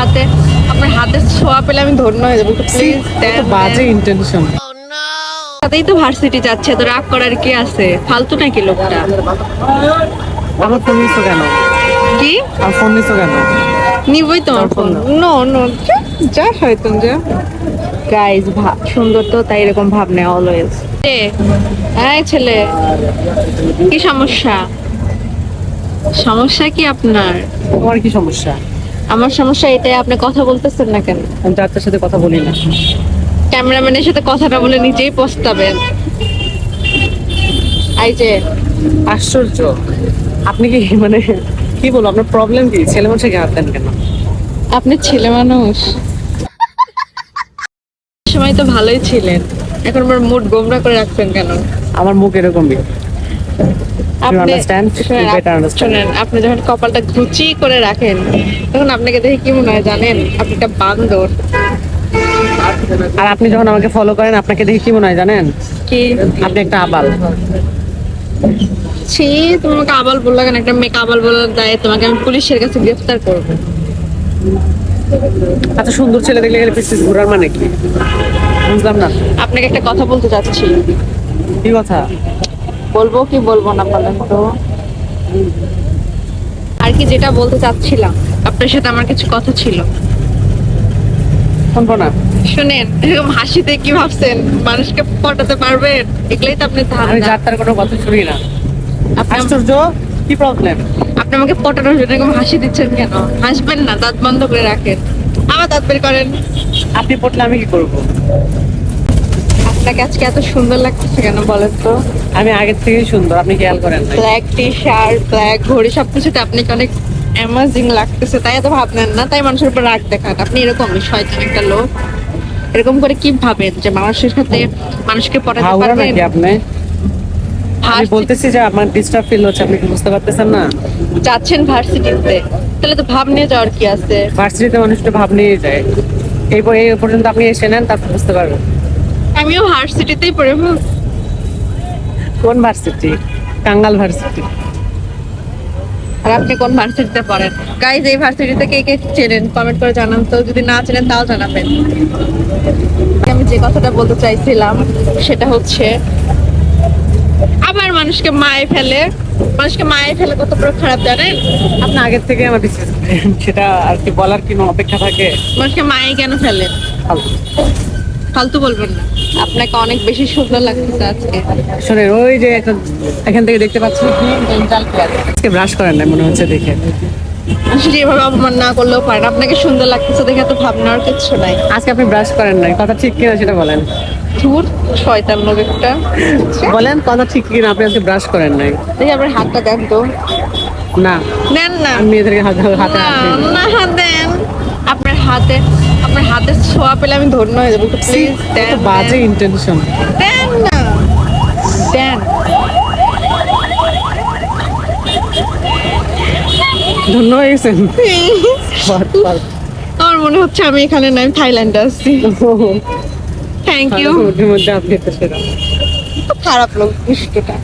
হাতে আপনার হাতে ছোঁয়া পেলে আমি ধন্য হয়ে যাব বাজে ইন্টেনশন সাথেই তো ভার্সিটি যাচ্ছে তো রাগ করার কি আছে? ফালতু নাকি লোকটা? আমার ফোন নিছো কেন? কি? আমার ফোন নিছো কেন? নিবই তোমার ফোন নো। নো যা শয়তান যা। গাইজ সুন্দর তো তাই এরকম ভাব নেয় অলওয়েজ এই ছেলে কি সমস্যা? সমস্যা কি আপনার? তোমার কি সমস্যা? আমার সমস্যা এটাই আপনি কথা বলতেছেন না কেন? আমি চারটার সাথে কথা বলি না। ক্যামেরাম্যানের সাথে কথাটা বলে নিজেই পস্তাবেন। এই যে আশ্চর্য। আপনি কি মানে কি বলব আপনার প্রবলেম কি? ছেলে মানুষকে হাত দেন কেন? আপনি ছেলে মানুষ। সময় তো ভালোই ছিলেন। এখন আমার মুড গোমরা করে রাখছেন কেন? আমার মুখ এরকমই। শোনেন, better আপনি যখন কপালটা গুচি করে রাখেন তখন আপনাকে দেখে কি মনে হয় জানেন? আপনি একটা বান্দর। আর আপনি যখন আমাকে ফলো করেন আপনাকে দেখে কি মনে হয় জানেন? কি? আপনি একটা আবাল। ছি তোমাকে আবাল বলল কেন? একটা মেয়ে আবাল বলার দায়ে তোমাকে আমি পুলিশের কাছে গ্রেফতার করব। আচ্ছা সুন্দর ছেলে দেখলে গেলে পিছিয়ে ঘোরার মানে কি? বুঝলাম না। আপনাকে একটা কথা বলতে চাচ্ছি। কি কথা? বলব কি বলব না বলেন তো? আর কি যেটা বলতে চাচ্ছিলাম আপনার সাথে আমার কিছু কথা ছিল। শুনব না। শুনেন এরকম হাসিতে কি ভাবছেন? মানুষকে পটাতে পারবেন? এগুলাই তো আপনি আমি যার কোনো কথা শুনি না। আশ্চর্য কি প্রবলেম আপনি আমাকে পটানোর জন্য এরকম হাসি দিচ্ছেন কেন? হাসবেন না দাঁত বন্ধ করে রাখেন। আবার দাঁত বের করেন। আপনি পটলে আমি কি করব? আপনাকে আজকে এত সুন্দর লাগতেছে কেন বলেন তো? আমি আগের থেকেই সুন্দর আপনি খেয়াল করেন ব্ল্যাক টি শার্ট ব্ল্যাক ঘড়ি সবকিছুতে আপনাকে অনেক অ্যামাজিং লাগতেছে তাই এত ভাবলেন না তাই মানুষের উপর রাগ দেখান। আপনি এরকমই শয়তান একটা লোক। এরকম করে কি ভাবেন যে মানুষের সাথে মানুষকে হাওড়া পারবেন? আপনি? আমি বলতেছি যে আমার ডিস্টার্ব ফিল হচ্ছে আপনি কি বুঝতে পারতেছেন না? যাচ্ছেন ভার্সিটিতে তাহলে তো ভাব নিয়ে যাওয়ার কি আছে? ভার্সিটিতে মানুষ একটু ভাব নিয়ে যায়। এই পর্যন্ত আপনি এসে নেন তারপর বুঝতে পারবেন। আমিও ভার্সিটিতেই পড়ে কোন ভার্সিটি? কাঙ্গাল ভার্সিটি। আর আপনি কোন ভার্সিটিতে পড়েন? গাইজ এই ভার্সিটিতে কে কে চেনেন? কমেন্ট করে জানান তো। যদি না চেনেন তাও জানাবেন। আমি যে কথাটা বলতে চাইছিলাম সেটা হচ্ছে আবার মানুষকে মায়ে ফেলে। মানুষকে মায়ে ফেলে কত বড় খারাপ জানেন? আপনি আগের থেকে আমার বিশ্বাস করেন সেটা আর কি বলার কি অপেক্ষা থাকে? মানুষকে মায়ে কেন ফেলেন ফালতু। বলবেন না। আপনাকে অনেক বেশি সুন্দর লাগতেছে আজকে। শোনেন ওই যে এখান থেকে দেখতে পাচ্ছি কি। আজকে ব্রাশ করেন না মনে হচ্ছে দেখে। আসলে এভাবে অপমান না করলেও পারেন। আপনাকে সুন্দর লাগতেছে দেখে তো ভাবনার কিছু নাই। আজকে আপনি ব্রাশ করেন নাই কথা ঠিক কিনা সেটা বলেন। ধুর শয়তান লোক একটা। বলেন কথা ঠিক কিনা আপনি আজকে ব্রাশ করেন নাই। দেখি আপনার হাতটা দেন তো। না। নেন না। মেয়েদেরকে হাতে হাতে না, না। না হাত দেন। আপনার হাতে আপনার হাতে ছোঁয়া পেলে আমি ধন্য হয়ে যাব। প্লিজ দেন বাজে ইন্টেনশন দেন না দেন ধন্য হয়ে গেছেন আমার মনে হচ্ছে আমি এখানে নাই থাইল্যান্ডে আসছি থ্যাংক ইউ মধ্যে আপনি একটা সেরা খারাপ লোক দুষ্টটা।